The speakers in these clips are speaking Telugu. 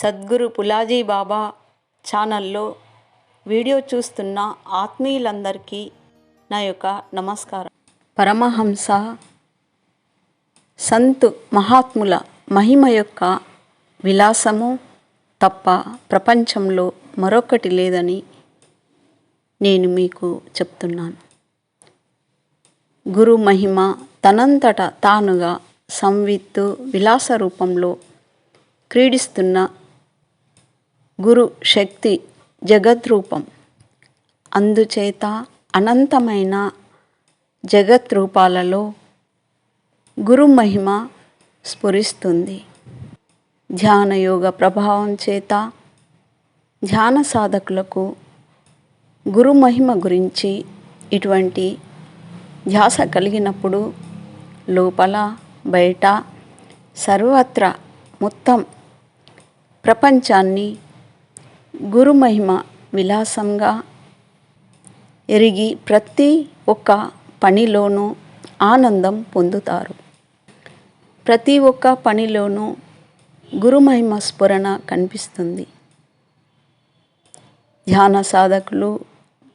సద్గురు పులాజీ బాబా ఛానల్లో వీడియో చూస్తున్న ఆత్మీయులందరికీ నా యొక్క నమస్కారం. పరమహంస సంతు మహాత్ముల మహిమ యొక్క విలాసము తప్ప ప్రపంచంలో మరొకటి లేదని నేను మీకు చెప్తున్నాను. గురు మహిమ తనంతట తానుగా సంవిత్తు విలాస రూపంలో క్రీడిస్తున్న గురు శక్తి జగద్రూపం అందుచేత అనంతమైన జగద్రూపాలలో గురు మహిమ స్ఫురిస్తుంది. ధ్యానయోగ ప్రభావం చేత ధ్యాన సాధకులకు గురు మహిమ గురించి ఇటువంటి ధ్యాస కలిగినప్పుడు లోపల బయట సర్వత్రా మొత్తం ప్రపంచాన్ని గురు మహిమ విలాసంగా ఎరిగి ప్రతి ఒక్క పనిలోనూ ఆనందం పొందుతారు. ప్రతి ఒక్క పనిలోనూ గురు మహిమ స్ఫురణ కనిపిస్తుంది. ధ్యాన సాధకులు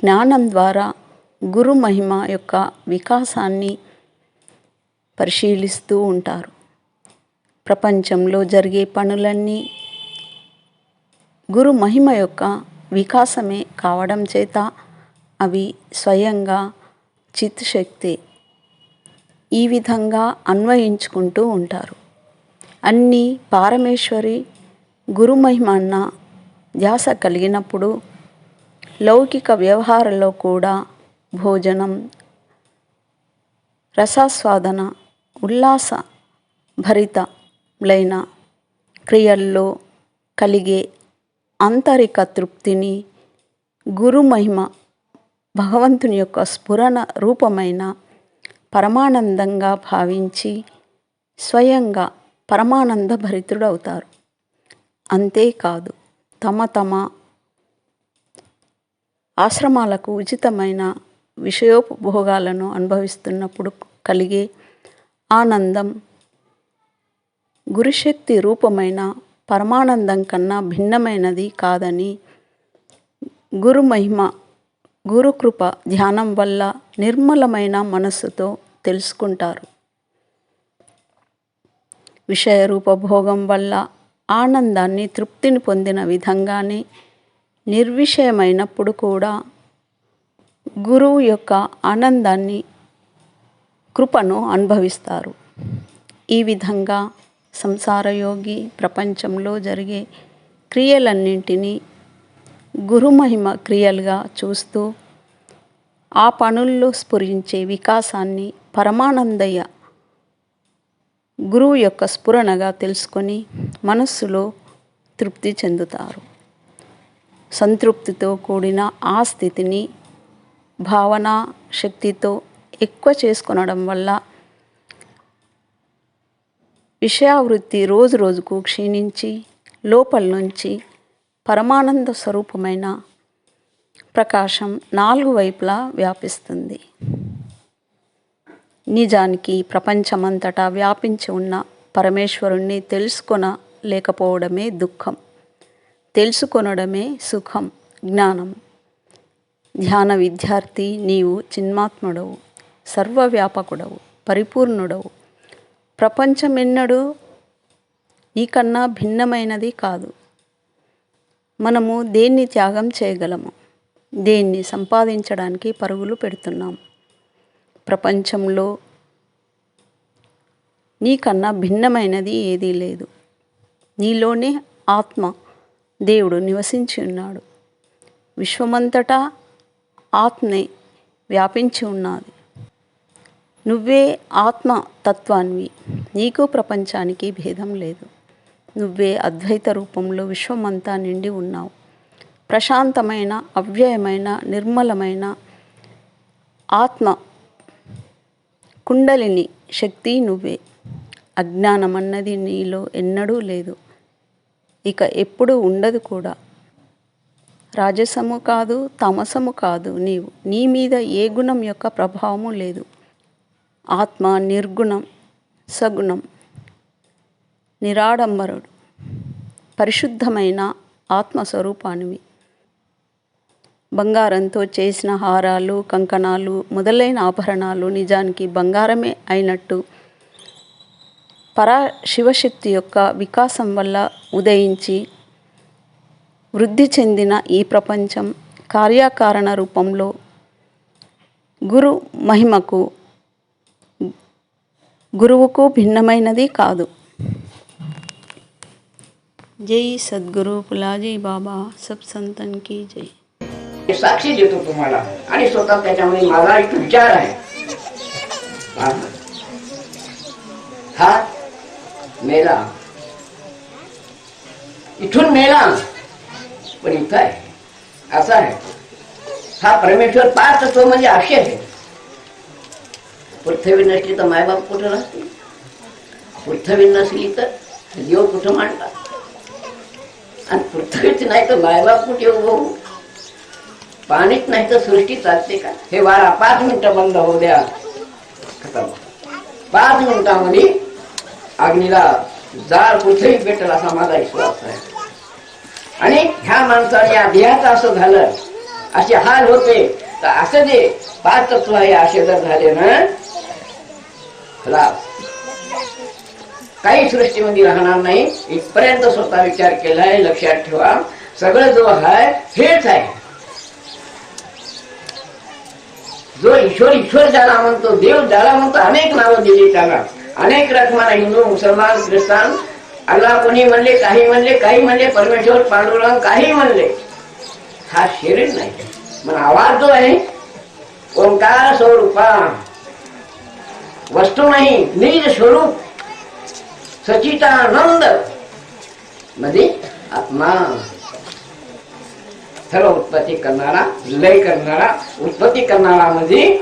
జ్ఞానం ద్వారా గురు మహిమ యొక్క వికాసాన్ని పరిశీలిస్తూ ఉంటారు. ప్రపంచంలో జరిగే పనులన్నీ గురు మహిమ యొక్క వికాసమే కావడం చేత అవి స్వయంగా చిత్శక్తి ఈ విధంగా అన్వయించుకుంటూ ఉంటారు. అన్నీ పారమేశ్వరి గురు మహిమ అన్న ధ్యాస కలిగినప్పుడు లౌకిక వ్యవహారంలో కూడా భోజనం రసాస్వాదన ఉల్లాస భరితలైన క్రియల్లో కలిగే ఆంతరిక తృప్తిని గురు మహిమ భగవంతుని యొక్క స్ఫురణ రూపమైన పరమానందంగా భావించి స్వయంగా పరమానంద భరితుడవుతారు. అంతేకాదు తమ తమ ఆశ్రమాలకు ఉచితమైన విషయోపభోగాలను అనుభవిస్తున్నప్పుడు కలిగే ఆనందం గురుశక్తి రూపమైన పరమానందం కన్నా భిన్నమైనది కాదని గురు మహిమ గురుకృప ధ్యానం వల్ల నిర్మలమైన మనస్సుతో తెలుసుకుంటారు. విషయ రూపభోగం వల్ల ఆనందాన్ని తృప్తిని పొందిన విధంగానే నిర్విషయమైనప్పుడు కూడా గురువు యొక్క ఆనందాన్ని కృపను అనుభవిస్తారు. ఈ విధంగా సంసారయోగి ప్రపంచంలో జరిగే క్రియలన్నింటినీ గురుమహిమ క్రియలుగా చూస్తూ ఆ పనుల్లో స్ఫురించే వికాసాన్ని పరమానందయ్య గురువు యొక్క స్ఫురణగా తెలుసుకొని మనస్సులో తృప్తి చెందుతారు. సంతృప్తితో కూడిన ఆ స్థితిని భావన శక్తితో ఎక్కువ చేసుకొనడం వల్ల విషయావృత్తి రోజు రోజుకు క్షీణించి లోపల నుంచి పరమానంద స్వరూపమైన ప్రకాశం నాలుగు వైపులా వ్యాపిస్తుంది. నిజానికి ప్రపంచమంతటా వ్యాపించి ఉన్న పరమేశ్వరుణ్ణి తెలుసుకొన లేకపోవడమే దుఃఖం. తెలుసుకొనడమే సుఖం జ్ఞానం. ధ్యాన విద్యార్థి నీవు చిన్మాత్ముడవు సర్వవ్యాపకుడవు పరిపూర్ణుడవు. ప్రపంచమెన్నడూ నీకన్నా భిన్నమైనది కాదు. మనము దేన్ని త్యాగం చేయగలము? దేన్ని సంపాదించడానికి పరుగులు పెడుతున్నాం? ప్రపంచంలో నీకన్నా భిన్నమైనది ఏదీ లేదు. నీలోనే ఆత్మ దేవుడు నివసించి ఉన్నాడు. విశ్వమంతటా ఆత్మే వ్యాపించి ఉన్నది. నువ్వే ఆత్మ తత్వాన్వి నీకు ప్రపంచానికి భేదం లేదు. నువ్వే అద్వైత రూపంలో విశ్వమంతా నిండి ఉన్నావు. ప్రశాంతమైన అవ్యయమైన నిర్మలమైన ఆత్మ కుండలిని శక్తి నువ్వే. అజ్ఞానం అన్నది నీలో ఎన్నడూ లేదు. ఇక ఎప్పుడూ ఉండదు కూడా. రాజసము కాదు తమసము కాదు నీవు. నీ మీద ఏ గుణం యొక్క ప్రభావము లేదు. ఆత్మ నిర్గుణం సగుణం నిరాడంబరుడు పరిశుద్ధమైన ఆత్మస్వరూపానివి. బంగారంతో చేసిన హారాలు కంకణాలు మొదలైన ఆభరణాలు నిజానికి బంగారమే అయినట్టు పరా శివశక్తి యొక్క వికాసం వల్ల ఉదయించి వృద్ధి చెందిన ఈ ప్రపంచం కార్యకారణ రూపంలో గురు మహిమకు గురువుకు భిన్నమైనది కాదు జై సద్గురు పులాజీ బాబా సబ్ సంతన్ की जय हे साक्षी देतो तुम्हाला आणि स्वतः त्याच्यामध्ये माझा एक विचार आहे हा. हा मेला इथून मेला पण इथं आहे असा आहे हा परमेश्वर पाच तत्व म्हणजे असे आहे पृथ्वी नसली तर मायबाप कुठं नसतील पृथ्वी नसली तर देव कुठं मांडतात आणि पृथ्वीच नाही तर मायबाप कुठे उभं पाणीच नाही तर सृष्टी चालते का? हे वारा पाच मिनिटं बंद होऊ द्या. पाच मिनिटामध्ये अग्नीला जाळ पृथ्वी भेटेल असा माझा विश्वास आहे. आणि ह्या माणसाने या देहाचं असं झालं असे हाल होते तर असं जे पाच तत्व आहे असे जर झाले ना काही सृष्टीमध्ये राहणार नाही. इथपर्यंत स्वतः विचार केलाय लक्षात ठेवा. सगळं जो आहे हेच आहे. जो ईश्वर ईश्वर ज्याला म्हणतो देव ज्याला म्हणतो अनेक नावं दिली त्याला. अनेक रकमाला हिंदू मुसलमान ख्रिस्तान अल्ला कोणी म्हणले काही म्हणले काही म्हणले परमेश्वर पांडुरंग काही म्हणले. हा शरीर नाही. मग आवाज जो आहे ओंकार स्वरूपा. वस्तू नाही निज स्वरूप. सचितानंदमध्ये म्हणजे आत्मा. सर्व उत्पत्ती करणारा लय करणारा उत्पत्ती करणारा म्हणजे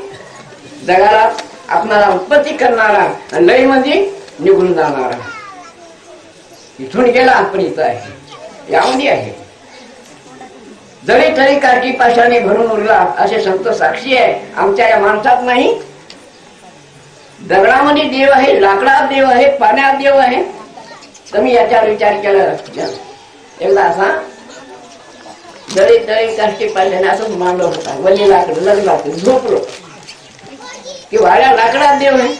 जगाला आपणाला उत्पत्ती करणारा लयमध्ये निघून जाणारा. इथून गेला आपण इथं आहे. यामध्ये आहे. जरी तरी कारकी पाशाने भरून उरला असे संत साक्षी आहे. आमच्या या माणसात नाही. दगडामध्ये देव आहे लाकडात देव आहे पाण्यात देव आहे. तुम्ही याच्यावर विचार केला एकदा असा जळी तळी काष्टी पाहिल्याने असं मांडलं होता. वली लाकड लग्नात झोपलो. की वाड्या लाकडात देव आहे.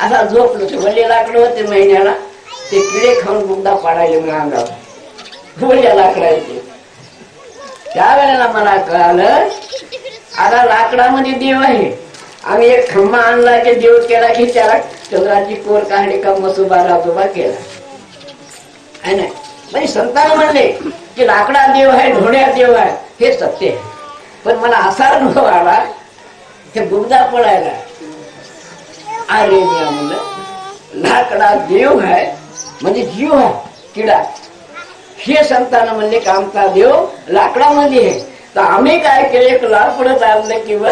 असा झोपलो. ते वली लाकड होते महिन्याला. ते किडे खाऊन बुद्धा पाडायले मी अंगावर. वल्या लाकडायचे त्यावेळेला मला कळालं आता लाकडामध्ये देव आहे. आम्ही एक खंबा आणला की देव केला की त्याला चंद्राची कोर काढली का मसुबा राजोबा केला. आहे ना? म्हणजे संतान म्हणले की लाकडा देव आहे ढोण्यात देव आहे हे सत्य आहे. पण मला असा अनुभव आला हे बुगदा पडायला अरे मी म्हणलं लाकडा देव आहे म्हणजे जीव आहे किडा. हे संतान म्हणले की आमचा देव लाकडामध्ये आहे. तर आम्ही काय केले एक लाकडच आणलं किंवा